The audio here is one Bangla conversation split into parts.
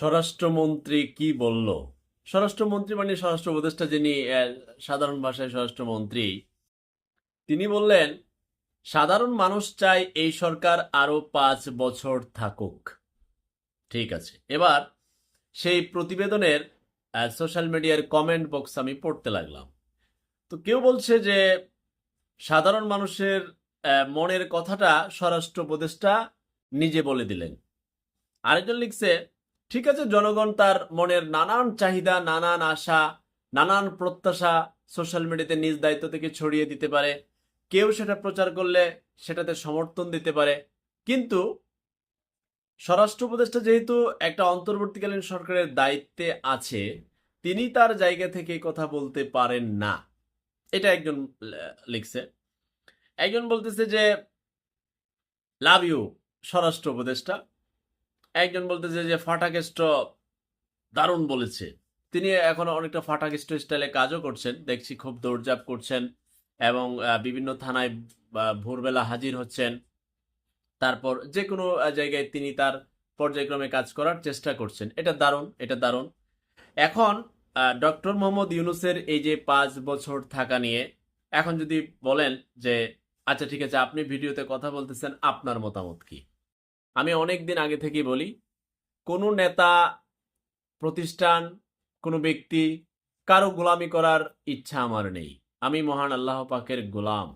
স্বরাষ্ট্রমন্ত্রী কি বলল? স্বরাষ্ট্রমন্ত্রী মানে স্বরাষ্ট্র উপদেষ্টা যিনি সাধারণ ভাষায় স্বরাষ্ট্রমন্ত্রী, তিনি বললেন, সাধারণ মানুষ চায় এই সরকার আরও পাঁচ বছর থাকুক। ঠিক আছে, এবার সেই প্রতিবেদনের সোশ্যাল মিডিয়ার কমেন্ট বক্স আমি পড়তে লাগলাম। তো কেউ বলছে যে, সাধারণ মানুষের মনের কথাটা স্বরাষ্ট্র উপদেষ্টা নিজে বলে দিলেন। আরেকজন লিখছে ঠিক আছে, জনগণ তার মনের নানান চাহিদা, নানান আশা, নানান প্রত্যাশা সোশ্যাল মিডিয়াতে নিজ দায়িত্ব থেকে ছড়িয়ে দিতে পারে। কেউ সেটা প্রচার করলে সেটাতে সমর্থন দিতে পারে। কিন্তু স্বরাষ্ট্র উপদেষ্টা যেহেতু একটা অন্তর্বর্তীকালীন সরকারের দায়িত্বে আছে, তিনি তার জায়গা থেকে কথা বলতে পারেন না। এটা একজন লিখছে। একজন বলতেছে যে লাভ ইউ স্বরাষ্ট্র উপদেষ্টা। একজন বলতেছে যে ফাটাকেষ্ট দারুণ বলেছে। তিনি এখন অনেকটা ফাটাকেষ্ট স্টাইলে কাজও করছেন, দেখছি খুব দৌড়জাপ করছেন এবং বিভিন্ন থানায় ভোরবেলা হাজির হচ্ছেন। তারপর যে কোনো জায়গায় তিনি তার পর্যায়ক্রমে কাজ করার চেষ্টা করছেন। এটা দারুণ এটা দারুণ। এখন ডক্টর মোহাম্মদ ইউনুসের এই যে পাঁচ বছর থাকা নিয়ে, এখন যদি বলেন যে আচ্ছা ঠিক আছে, আপনি ভিডিওতে কথা বলতেছেন, আপনার মতামত কি? আমি অনেক দিন আগে থেকেই বলি, কোনো নেতা, প্রতিষ্ঠান, কোনো ব্যক্তি কারও গোলামি করার ইচ্ছা আমার নেই। আমি মহান আল্লাহ পাকের গোলাম।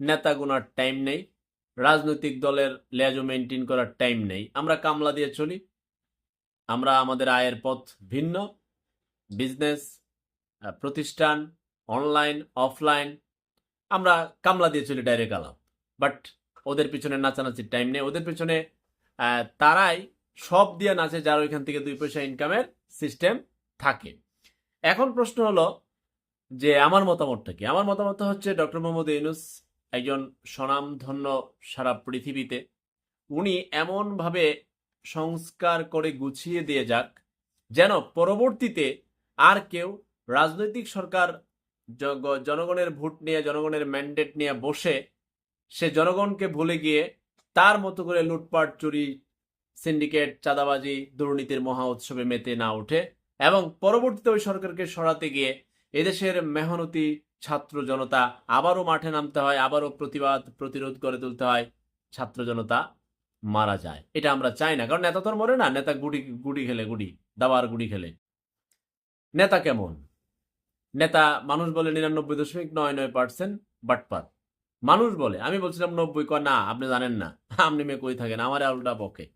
নেতা গোনার টাইম নেই, রাজনৈতিক দলের লেজও মেনটেন করার টাইম নেই। আমরা কামলা দিয়ে চলি। আমরা আমাদের আয়ের পথ ভিন্ন। বিজনেস প্রতিষ্ঠান অনলাইন অফলাইন আমরা কামলা দিয়ে চলি ডাইরেক্ট আলাপ। বাট ওদের পিছনে নাচানাচির টাইম নেই। ওদের পিছনে তারাই সব দিয়ে নাচে যার ওইখান থেকে দুই পয়সা ইনকামের সিস্টেম থাকে। এখন প্রশ্ন হলো যে আমার মতামতটা কি? আমার মতামত হচ্ছে ডক্টর মোহাম্মদ ইউনুস একজন স্বনামধন্য সারা পৃথিবীতে। উনি এমনভাবে সংস্কার করে গুছিয়ে দিয়ে যাক যেন পরবর্তীতে আর কেউ রাজনৈতিক সরকার জনগণের ভোট নিয়ে, জনগণের ম্যান্ডেট নিয়ে বসে সে জনগণকে ভুলে গিয়ে তার মতো করে লুটপাট, চুরি, সিন্ডিকেট, চাঁদাবাজি, দুর্নীতির মহা উৎসবে মেতে না ওঠে এবং পরবর্তীতে ওই সরকারকে সরাতে গিয়ে এদেশের মেহনতি ছাত্র জনতা আবারও মাঠে নামতে হয়, আবারও প্রতিবাদ, প্রতিরোধ করে তুলতে হয়, ছাত্র জনতা মারা যায়। এটা আমরা চাই না, কারণ নেতা তো মরে না, নেতা গুড়ি গুড়ি খেলে গুড়ি দাবার গুড়ি খেলে। নেতা কেমন? নেতা মানুষ বলে নিরানব্বই দশমিক নয় নয় পার্সেন্ট বাটপার। মানুষ বলে। আমি বলছিলাম নব্বই, কয়, না, আপনি জানেন না। আপনি মেয়ে কই থাকেন? আমার উল্টা পক্ষে।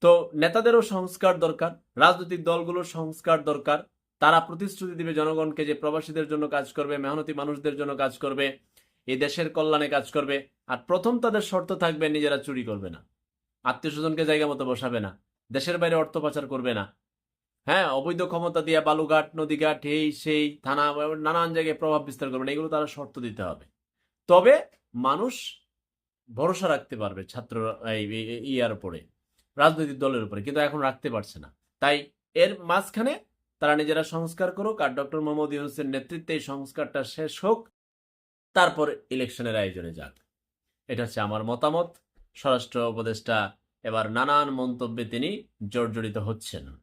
তো নেতাদেরও সংস্কার দরকার, রাজনৈতিক দলগুলোর সংস্কার দরকার। তারা প্রতিশ্রুতি দিবে জনগণকে যে প্রবাসীদের জন্য কাজ করবে, মেহনতি মানুষদের জন্য কাজ করবে এই দেশের কল্যাণে কাজ করবে। আর প্রথম তাদের শর্ত থাকবে, নিজেরা চুরি করবে না। আত্মীয় স্বজনকে জায়গা মতো বসাবে না। দেশের বাইরে অর্থ পাচার করবে না। হ্যাঁ অবৈধ ক্ষমতা দিয়ে বালুঘাট নদীঘাট, এই, সেই, থানা, নানান জায়গায় প্রভাব বিস্তার করবে না। এগুলো তারা শর্ত দিতে হবে। তবে মানুষ ভরসা রাখতে পারবে ছাত্র ইয়ার উপরে, রাজনৈতিক দলের উপরে, কিন্তু এখন রাখতে পারছে না। তাই এর মাঝখানে তারা নিজেরা সংস্কার করুক আর ডক্টর মোহাম্মদ ইউনুসের নেতৃত্বে এই সংস্কারটা শেষ হোক, তারপর ইলেকশনের আয়োজনে যাক। এটা হচ্ছে আমার মতামত। স্বরাষ্ট্র উপদেষ্টা এবার নানান মন্তব্যে তিনি জর্জরিত হচ্ছেন।